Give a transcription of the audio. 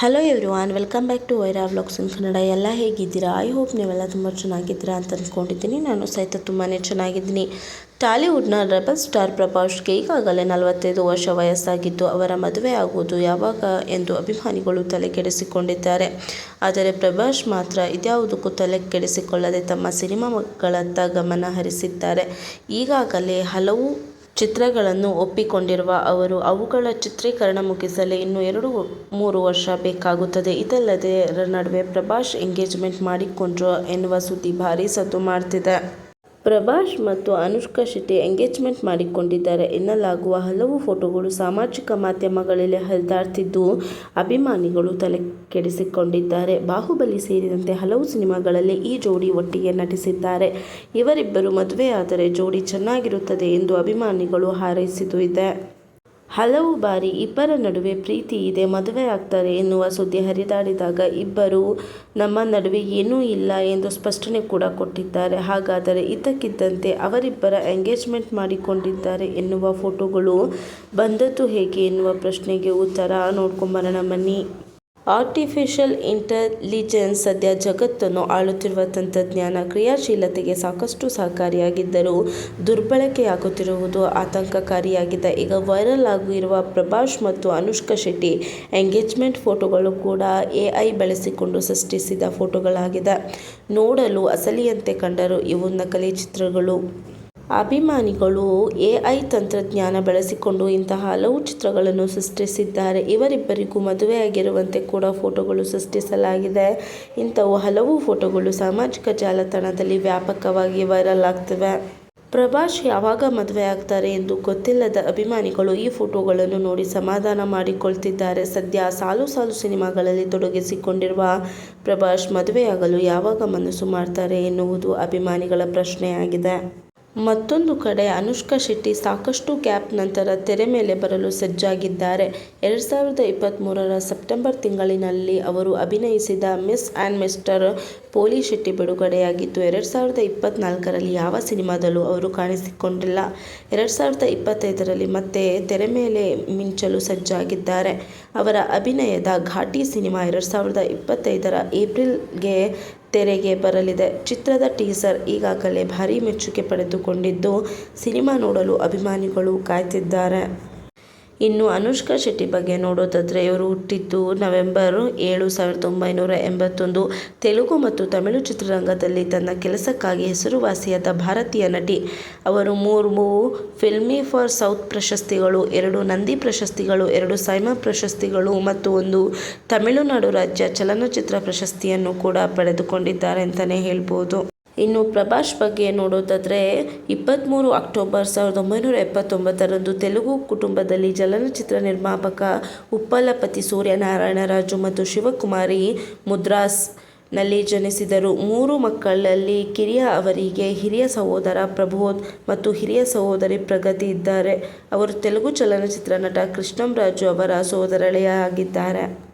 Hello every welcome back to Vaira vlogs in Kannada ಎಲ್ಲ ಹೇಗಿದ್ದೀರಾ? I hope ನೀವೆಲ್ಲ ತುಂಬ ಚೆನ್ನಾಗಿದ್ದೀರಾ ಅಂತ ಅಂದ್ಕೊಂಡಿದ್ದೀನಿ ನಾನು ಸಹಿತ ತುಂಬಾ ಚೆನ್ನಾಗಿದ್ದೀನಿ. ಟಾಲಿವುಡ್ನ ರೆಬಲ್ ಸ್ಟಾರ್ ಪ್ರಭಾಸ್ಗೆ ಈಗಾಗಲೇ ನಲವತ್ತೈದು ವರ್ಷ ವಯಸ್ಸಾಗಿದ್ದು, ಅವರ ಮದುವೆ ಆಗುವುದು ಯಾವಾಗ ಎಂದು ಅಭಿಮಾನಿಗಳು ತಲೆ ಕೆಡಿಸಿಕೊಂಡಿದ್ದಾರೆ ಆದರೆ ಪ್ರಭಾಸ್ ಮಾತ್ರ ಇದ್ಯಾವುದಕ್ಕೂ ತಲೆ ಕೆಡಿಸಿಕೊಳ್ಳದೆ ತಮ್ಮ ಸಿನಿಮಾಗಳತ್ತ ಗಮನ ಹರಿಸಿದ್ದಾರೆ. ಈಗಾಗಲೇ ಹಲವು ಚಿತ್ರಗಳನ್ನು ಒಪ್ಪಿಕೊಂಡಿರುವ ಅವರು, ಅವುಗಳ ಚಿತ್ರೀಕರಣ ಮುಗಿಸಲು ಇನ್ನು ಎರಡು ಮೂರು ವರ್ಷ ಬೇಕಾಗುತ್ತದೆ. ಇದಲ್ಲದೆ ನಡುವೆ ಪ್ರಭಾಸ್ ಎಂಗೇಜ್ಮೆಂಟ್ ಮಾಡಿಕೊಂಡ್ರು ಎನ್ನುವ ಸುದ್ದಿ ಭಾರೀ ಸದ್ದು ಮಾಡ್ತಿದೆ. ಪ್ರಭಾಸ್ ಮತ್ತು ಅನುಷ್ಕಾ ಶೆಟ್ಟಿ ಎಂಗೇಜ್ಮೆಂಟ್ ಮಾಡಿಕೊಂಡಿದ್ದಾರೆ. ಎನ್ನಲಾಗುವ ಹಲವು ಫೋಟೋಗಳು ಸಾಮಾಜಿಕ ಮಾಧ್ಯಮಗಳಲ್ಲಿ ಹರಿದಾಡ್ತಿದ್ದು ಅಭಿಮಾನಿಗಳು ತಲೆ ಕೆಡಿಸಿಕೊಂಡಿದ್ದಾರೆ ಬಾಹುಬಲಿ ಸೇರಿದಂತೆ ಹಲವು ಸಿನಿಮಾಗಳಲ್ಲಿ ಈ ಜೋಡಿ ಒಟ್ಟಿಗೆ ನಟಿಸಿದ್ದಾರೆ. ಇವರಿಬ್ಬರು ಮದುವೆಯಾದರೆ ಜೋಡಿ ಚೆನ್ನಾಗಿರುತ್ತದೆ ಎಂದು ಅಭಿಮಾನಿಗಳು ಹಾರೈಸಿದ್ದು ಇದೆ. ಹಲವು ಬಾರಿ ಇಬ್ಬರ ನಡುವೆ ಪ್ರೀತಿ ಇದೆ, ಮದುವೆ ಆಗ್ತಾರೆ ಎನ್ನುವ ಸುದ್ದಿ ಹರಿದಾಡಿದಾಗ ಇಬ್ಬರು ನಮ್ಮ ನಡುವೆ ಏನೂ ಇಲ್ಲ ಎಂದು ಸ್ಪಷ್ಟನೆ ಕೂಡ ಕೊಟ್ಟಿದ್ದಾರೆ. ಹಾಗಾದರೆ ಇದ್ದಕ್ಕಿದ್ದಂತೆ ಅವರಿಬ್ಬರ ಎಂಗೇಜ್ಮೆಂಟ್ ಮಾಡಿಕೊಂಡಿದ್ದಾರೆ ಎನ್ನುವ ಫೋಟೋಗಳು ಬಂದದ್ದು ಹೇಗೆ ಎನ್ನುವ ಪ್ರಶ್ನೆಗೆ ಉತ್ತರ ನೋಡ್ಕೊಂಬರೋಣ, ಬನ್ನಿ. ಆರ್ಟಿಫಿಷಿಯಲ್ ಇಂಟೆಲಿಜೆನ್ಸ್ ಸದ್ಯ ಜಗತ್ತನ್ನು ಆಳುತ್ತಿರುವ ತಂತ್ರಜ್ಞಾನ ಕ್ರಿಯಾಶೀಲತೆಗೆ ಸಾಕಷ್ಟು ಸಹಕಾರಿಯಾಗಿದ್ದರೂ ದುರ್ಬಳಕೆಯಾಗುತ್ತಿರುವುದು ಆತಂಕಕಾರಿಯಾಗಿದೆ. ಈಗ ವೈರಲ್ ಆಗಿರುವ ಪ್ರಭಾಸ್ ಮತ್ತು ಅನುಷ್ಕಾ ಶೆಟ್ಟಿ ಎಂಗೇಜ್ಮೆಂಟ್ ಫೋಟೋಗಳು ಕೂಡ ಎಐ ಬಳಸಿಕೊಂಡು ಸೃಷ್ಟಿಸಿದ ಫೋಟೋಗಳಾಗಿದೆ ನೋಡಲು ಅಸಲಿಯಂತೆ ಕಂಡರೂ ಇವು ನಕಲಿ ಚಿತ್ರಗಳು. ಅಭಿಮಾನಿಗಳು ಎಐ ತಂತ್ರಜ್ಞಾನ ಬಳಸಿಕೊಂಡು ಇಂತಹ ಹಲವು ಚಿತ್ರಗಳನ್ನು ಸೃಷ್ಟಿಸಿದ್ದಾರೆ. ಇವರಿಬ್ಬರಿಗೂ ಮದುವೆಯಾಗಿರುವಂತೆ ಕೂಡ ಫೋಟೋಗಳು ಸೃಷ್ಟಿಸಲಾಗಿದೆ. ಇಂಥವು ಹಲವು ಫೋಟೋಗಳು ಸಾಮಾಜಿಕ ಜಾಲತಾಣದಲ್ಲಿ ವ್ಯಾಪಕವಾಗಿ ವೈರಲ್ ಆಗ್ತವೆ. ಪ್ರಭಾಸ್ ಯಾವಾಗ ಮದುವೆ ಆಗ್ತಾರೆ ಎಂದು ಗೊತ್ತಿಲ್ಲದ ಅಭಿಮಾನಿಗಳು ಈ ಫೋಟೋಗಳನ್ನು ನೋಡಿ ಸಮಾಧಾನ ಮಾಡಿಕೊಳ್ತಿದ್ದಾರೆ. ಸದ್ಯ ಸಾಲು ಸಾಲು ಸಿನಿಮಾಗಳಲ್ಲಿ ತೊಡಗಿಸಿಕೊಂಡಿರುವ ಪ್ರಭಾಸ್ ಮದುವೆಯಾಗಲು ಯಾವಾಗ ಮನಸ್ಸು ಮಾಡ್ತಾರೆ ಎನ್ನುವುದು ಅಭಿಮಾನಿಗಳ ಪ್ರಶ್ನೆಯಾಗಿದೆ. ಮತ್ತೊಂದು ಕಡೆ ಅನುಷ್ಕಾ ಶೆಟ್ಟಿ ಸಾಕಷ್ಟು ಗ್ಯಾಪ್ ನಂತರ ತೆರೆ ಮೇಲೆ ಬರಲು ಸಜ್ಜಾಗಿದ್ದಾರೆ. ಎರಡು ಸಾವಿರದ ಇಪ್ಪತ್ತ್ಮೂರರ ಸೆಪ್ಟೆಂಬರ್ ತಿಂಗಳಿನಲ್ಲಿ ಅವರು ಅಭಿನಯಿಸಿದ ಮಿಸ್ ಆ್ಯಂಡ್ ಮಿಸ್ಟರ್ ಪೋಲಿ ಶೆಟ್ಟಿ ಬಿಡುಗಡೆಯಾಗಿದ್ದು ಎರಡು ಸಾವಿರದ ಇಪ್ಪತ್ತ್ನಾಲ್ಕರಲ್ಲಿ ಯಾವ ಸಿನಿಮಾದಲ್ಲೂ ಅವರು ಕಾಣಿಸಿಕೊಂಡಿಲ್ಲ. ಎರಡು ಸಾವಿರದ ಇಪ್ಪತ್ತೈದರಲ್ಲಿ ಮತ್ತೆ ತೆರೆ ಮೇಲೆ ಮಿಂಚಲು ಸಜ್ಜಾಗಿದ್ದಾರೆ. ಅವರ ಅಭಿನಯದ ಘಾಟಿ ಸಿನಿಮಾ ಎರಡು ಸಾವಿರದ ಇಪ್ಪತ್ತೈದರ ಏಪ್ರಿಲ್ಗೆ ತೆರೆಗೆ ಬರಲಿದೆ. ಚಿತ್ರದ ಟೀಸರ್ ಈಗಾಗಲೇ ಭಾರೀ ಮೆಚ್ಚುಗೆ ಪಡೆದುಕೊಂಡಿದ್ದು ಸಿನಿಮಾ ನೋಡಲು ಅಭಿಮಾನಿಗಳು ಕಾಯ್ತಿದ್ದಾರೆ. ಇನ್ನು ಅನುಷ್ಕಾ ಶೆಟ್ಟಿ ಬಗ್ಗೆ ನೋಡೋದಾದರೆ ಇವರು ಹುಟ್ಟಿದ್ದು ನವೆಂಬರ್ ಏಳು ಸಾವಿರದ ಒಂಬೈನೂರ ಎಂಬತ್ತೊಂದು. ತೆಲುಗು ಮತ್ತು ತಮಿಳು ಚಿತ್ರರಂಗದಲ್ಲಿ ತನ್ನ ಕೆಲಸಕ್ಕಾಗಿ ಹೆಸರುವಾಸಿಯಾದ ಭಾರತೀಯ ನಟಿ. ಅವರು ಮೂರು ಫಿಲ್ಮಿ ಫಾರ್ ಸೌತ್ ಪ್ರಶಸ್ತಿಗಳು, ಎರಡು ನಂದಿ ಪ್ರಶಸ್ತಿಗಳು, ಎರಡು ಸೈಮಾ ಪ್ರಶಸ್ತಿಗಳು ಮತ್ತು ಒಂದು ತಮಿಳುನಾಡು ರಾಜ್ಯ ಚಲನಚಿತ್ರ ಪ್ರಶಸ್ತಿಯನ್ನು ಕೂಡ ಪಡೆದುಕೊಂಡಿದ್ದಾರೆ ಅಂತಲೇ ಹೇಳ್ಬೋದು. ಇನ್ನು ಪ್ರಭಾಷ್ ಬಗ್ಗೆ ನೋಡೋದಾದರೆ ಇಪ್ಪತ್ತ್ಮೂರು ಅಕ್ಟೋಬರ್ ಸಾವಿರದ ಒಂಬೈನೂರ ಎಪ್ಪತ್ತೊಂಬತ್ತರಂದು ತೆಲುಗು ಕುಟುಂಬದಲ್ಲಿ ಚಲನಚಿತ್ರ ನಿರ್ಮಾಪಕ ಉಪ್ಪಲಪತಿ ಸೂರ್ಯನಾರಾಯಣರಾಜು ಮತ್ತು ಶಿವಕುಮಾರಿ ಮುದ್ರಾಸ್ನಲ್ಲಿ ಜನಿಸಿದರು. ಮೂರು ಮಕ್ಕಳಲ್ಲಿ ಕಿರಿಯ ಅವರಿಗೆ ಹಿರಿಯ ಸಹೋದರ ಪ್ರಬೋಧ್ ಮತ್ತು ಹಿರಿಯ ಸಹೋದರಿ ಪ್ರಗತಿ ಇದ್ದಾರೆ. ಅವರು ತೆಲುಗು ಚಲನಚಿತ್ರ ನಟ ಕೃಷ್ಣಂರಾಜು ಅವರ ಸೋದರಳೆಯಾಗಿದ್ದಾರೆ